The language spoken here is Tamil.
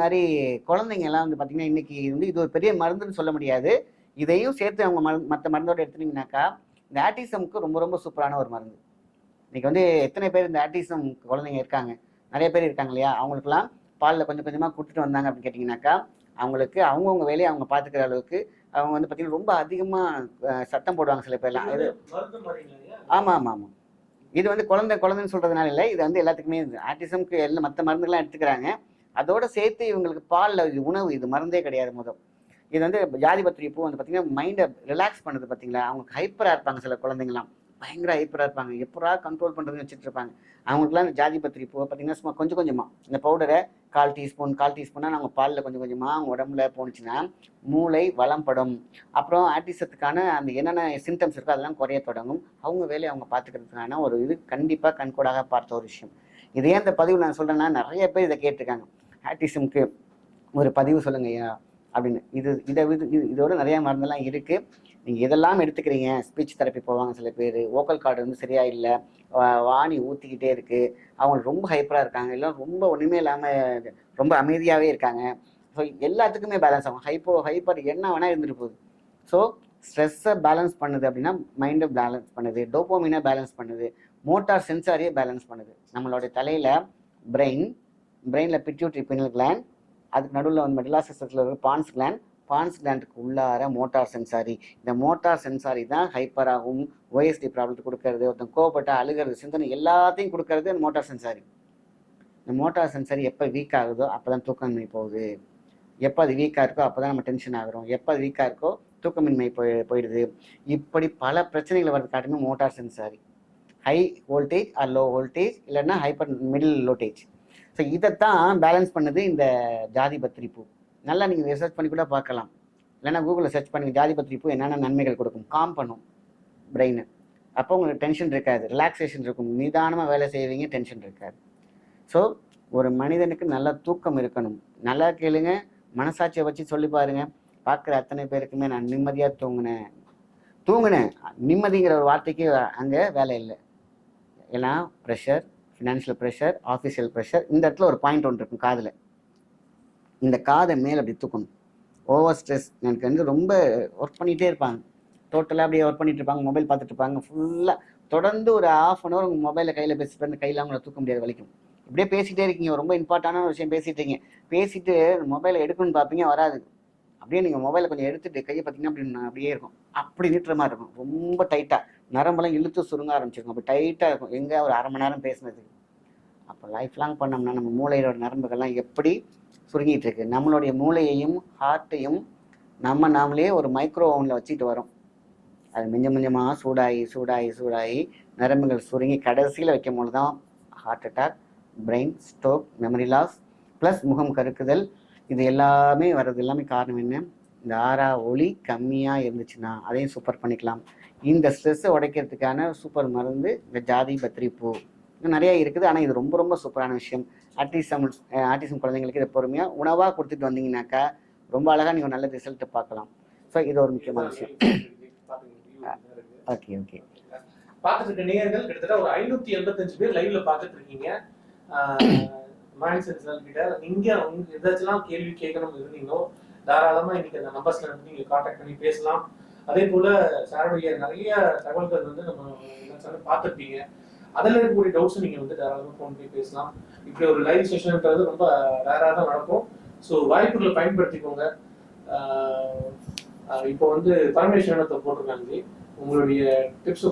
மாதிரி குழந்தைங்க எல்லாம் வந்து பார்த்தீங்கன்னா இன்னைக்கு வந்து இது ஒரு பெரிய மருந்துன்னு சொல்ல முடியாது. இதையும் சேர்த்து அவங்க மருந்து மற்ற மருந்தோட எடுத்துனீங்கன்னாக்கா இந்த ஆட்டிசம்க்கு ரொம்ப ரொம்ப சூப்பரான ஒரு மருந்து. இன்னைக்கு வந்து எத்தனை பேர் இந்த ஆட்டிசம் குழந்தைங்க இருக்காங்க? நிறைய பேர் இருக்காங்க இல்லையா? அவங்களுக்குலாம் பாலில் கொஞ்சம் கொஞ்சமாக கொடுத்துட்டு வந்தாங்க அப்படின்னு கேட்டிங்கனாக்கா அவங்களுக்கு அவங்கவுங்க வேலையை அவங்க பார்த்துக்கிற அளவுக்கு அவங்க வந்து பார்த்தீங்கன்னா ரொம்ப அதிகமாக சத்தம் போடுவாங்க சில பேர்லாம். இது? ஆமாம் ஆமாம் ஆமாம் இது வந்து குழந்தை குழந்தைன்னு சொல்கிறதுனால இல்லை. இது வந்து எல்லாத்துக்குமே ஆட்டிசம்க்கு எல்லாம் மற்ற மருந்துகள்லாம் எடுத்துக்கிறாங்க. அதோட சேர்த்து இவங்களுக்கு பாலில் இது உணவு இது மருந்தே கிடையாது முதல். இது வந்து ஜாதிபத்திரி பூ வந்து பார்த்தீங்கன்னா மைண்டை ரிலாக்ஸ் பண்ணுறது பார்த்தீங்களா அவங்க ஹைப்பராக இருப்பாங்க சில குழந்தைங்களாம் பயங்கர ஹைப்பராக இருப்பாங்க. எப்படா கண்ட்ரோல் பண்ணுறதுன்னு வச்சுட்டு இருப்பாங்க. அவங்களுக்குலாம் இந்த ஜாதிபத்திரி பூவை பார்த்தீங்கன்னா சும்மா கொஞ்சம் கொஞ்சமாக இந்த பவுடரை கால் டீஸ்பூன் கால் டீஸ்பூனாக நாங்கள் பாலில் கொஞ்சம் கொஞ்சமாக அவங்க உடம்புல போணுச்சுன்னா மூளை வளம்படும். அப்புறம் ஆட்டிசத்துக்கான அந்த என்னென்ன சிம்டம்ஸ் இருக்கோ அதெல்லாம் குறைய தொடங்கும். அவங்க வேலையை அவங்க பார்த்துக்கிறதுக்கான ஒரு இது கண்டிப்பாக கண்கூடாக பார்த்த ஒரு விஷயம். இதே அந்த பதிவு நான் சொல்கிறேன்னா நிறைய பேர் இதை கேட்டிருக்காங்க. ஆட்டிசம்க்கு ஒரு பதிவு சொல்லுங்க ஐயா அப்படின்னு. இது இதை இது இது- இதோட நிறைய மருந்தெல்லாம் இருக்குது நீங்கள் இதெல்லாம் எடுத்துக்கிறீங்க? ஸ்பீச் தெரப்பி போவாங்க சில பேர். ஓக்கல் கார்டு வந்து சரியா இல்லை. வாணி ஊற்றிக்கிட்டே இருக்குது அவங்க ரொம்ப ஹைப்பராக இருக்காங்க. இல்லை ரொம்ப ஒன்றுமே இல்லாமல் ரொம்ப அமைதியாகவே இருக்காங்க. ஸோ எல்லாத்துக்குமே பேலன்ஸ் ஆகும். ஹைப்போ ஹைப்பர் என்ன வேணால் இருந்துட்டு போகுது. ஸோ ஸ்ட்ரெஸ்ஸை பேலன்ஸ் பண்ணுது அப்படின்னா மைண்டை பேலன்ஸ் பண்ணுது. டோப்போமினை பேலன்ஸ் பண்ணுது. மோட்டார் சென்சாரியை பேலன்ஸ் பண்ணுது. நம்மளுடைய தலையில் பிரெயின் பிரெயினில் பிட்யூட்ரி பினல் கிளாண்ட் அதுக்கு நடுவில் வந்து மெடலா சிஸ்டத்தில் இருக்கிற பான்ஸ் கிளாண்ட் பான்ஸ் கிளாண்டுக்கு உள்ளார மோட்டார் சென்சாரி இந்த மோட்டார் சென்சாரி தான் ஹைப்பராகவும் ஓஎஸ்டி ப்ராப்ளத்தை கொடுக்கறது ஒருத்தன் கோவப்பட்ட அழுகிறது சிந்தனை எல்லாத்தையும் கொடுக்கறது அந்த மோட்டார் சென்சாரி இந்த மோட்டார் சென்சாரி எப்போ வீக் ஆகுதோ அப்போ தான் தூக்கமின்மை போகுது. எப்போ அது வீக்காக இருக்கோ அப்போ தான் நம்ம டென்ஷன் ஆகிறோம். எப்போ அது வீக்காக இருக்கோ தூக்கமின்மை போய் போயிடுது. இப்படி பல பிரச்சனைகள் வர்றது காட்டுமே motor sensory high voltage or low voltage இல்லைன்னா ஹைப்பர் மிடில் லோட்டேஜ் ஸோ இதைத்தான் பேலன்ஸ் பண்ணுது இந்த ஜாதி பத்திரி பூ. நல்லா நீங்கள் ரிசர்ச் பண்ணி கூட பார்க்கலாம். இல்லைன்னா கூகுளில் சர்ச் பண்ணி ஜாதி பத்திரி பூ என்னென்ன நன்மைகள் கொடுக்கும். காம் பண்ணும் பிரெயின் அப்போ உங்களுக்கு டென்ஷன் இருக்காது. ரிலாக்ஸேஷன் இருக்கும். நிதானமாக வேலை செய்வீங்க டென்ஷன் இருக்காது. ஸோ ஒரு மனிதனுக்கு நல்ல தூக்கம் இருக்கணும். நல்லா கேளுங்க மனசாட்சியை வச்சு சொல்லி பாருங்க. பார்க்குற அத்தனை பேருக்குமே நான் நிம்மதியாக தூங்கினேன். தூங்கினேன். நிம்மதிங்கிற ஒரு வார்த்தைக்கு அங்கே வேலை இல்லை. ஏன்னா pressure financial pressure official pressure இந்த இடத்துல ஒரு பாயிண்ட் ஒன்று இருக்கும் காதில். இந்த காதை மேலே அப்படி தூக்கணும். ஓவர் ஸ்ட்ரெஸ் எனக்கு வந்து ரொம்ப ஒர்க் பண்ணிகிட்டே இருப்பாங்க. டோட்டலாக அப்படியே ஒர்க் பண்ணிட்டு இருப்பாங்க மொபைல் பார்த்துட்டு இருப்பாங்க ஃபுல்லாக தொடர்ந்து ஒரு ஆஃப் அன் ஹவர் உங்கள் மொபைலில் கையில் பேசிட்டு இருந்து கையில் அவங்கள தூக்க முடியாது வலிக்கும். இப்படியே பேசிகிட்டே இருக்கீங்க ரொம்ப இம்பார்ட்டான ஒரு விஷயம் பேசிட்டு இருக்கீங்க. பேசிட்டு மொபைலை எடுக்கணும்னு பார்ப்பீங்க வராது. அப்படியே நீங்கள் மொபைலை கொஞ்சம் எடுத்துகிட்டு கையை பார்த்தீங்கன்னா அப்படி அப்படியே இருக்கும். அப்படி நீட்டுற மாதிரி இருக்கும். ரொம்ப டைட்டாக நரம்பெல்லாம் இழுத்து சுருங்க ஆரம்பிச்சிருக்கும். அப்போ டைட்டாக இருக்கும். எங்கே ஒரு அரை மணி நேரம் பேசுனது அப்போ லைஃப் லாங் பண்ணோம்னா நம்ம மூளையோட நரம்புகள்லாம் எப்படி சுருங்கிட்டு இருக்கு? நம்மளுடைய மூளையையும் ஹார்ட்டையும் நம்ம நாமளே ஒரு மைக்ரோ ஓவனில் வச்சுட்டு வரோம். அது மிஞ்ச மிஞ்சமாக சூடாகி சூடாகி சூடாகி நரம்புகள் சுருங்கி கடைசியில் வைக்கும் போது தான் heart attack brain stroke memory loss plus முகம் கருக்குதல். இது எல்லாமே வர்றது எல்லாமே காரணம் என்ன? இந்த ஆறா ஒளி கம்மியாக இருந்துச்சுன்னா அதையும் சூப்பர் பண்ணிக்கலாம். இந்த ஸ்ட்ரெஸ்ஸை உடைக்கிறதுக்கான சூப்பர் மருந்து இந்த ஜாதி பத்திரி பூ. நிறைய இருக்குது. ஆனால் இது ரொம்ப ரொம்ப சூப்பரான விஷயம். ஆட்டிசம் ஆட்டிசம் குழந்தைங்களுக்கு இதை பொறுமையாக உணவாக கொடுத்துட்டு வந்தீங்கன்னாக்கா ரொம்ப அழகாக நீங்கள் நல்ல ரிசல்ட்டை பார்க்கலாம். ஸோ இது ஒரு முக்கியமான விஷயம். ஓகே ஓகே பார்த்துட்டு இருக்க நேயர்கள் கிட்டத்தட்ட ஒரு ஐநூத்தி எண்பத்தஞ்சு பேர் லைவ்ல பார்த்துட்டு இருக்கீங்க. மைண்ட் சார் கிட்ட நீங்க ஏதாச்சும் கேள்வி கேட்கணும் இருந்தீங்களோ தாராளமா இன்னைக்கு அந்த நம்பர்ஸ்ல வந்து நீங்க காண்டாக்ட் பண்ணி பேசலாம். அதே போல சாருடைய நிறைய தகவல்கள் வந்து நம்ம எல்லாரும் பார்த்துருப்பீங்க. அதில் இருக்கக்கூடிய டவுட்ஸ் நீங்க வந்து தாராளமா ஃபோன் பண்ணி பேசலாம். இப்படி ஒரு லைவ் செஷன்ன்றது ரொம்ப ரேராக தான் நடக்கும். ஸோ வாய்ப்புகளை பயன்படுத்திக்கோங்க. இப்போ வந்து பரமேஸ்வரனத்தை போட்டிருக்காங்க. உங்களுடைய டிப்ஸ்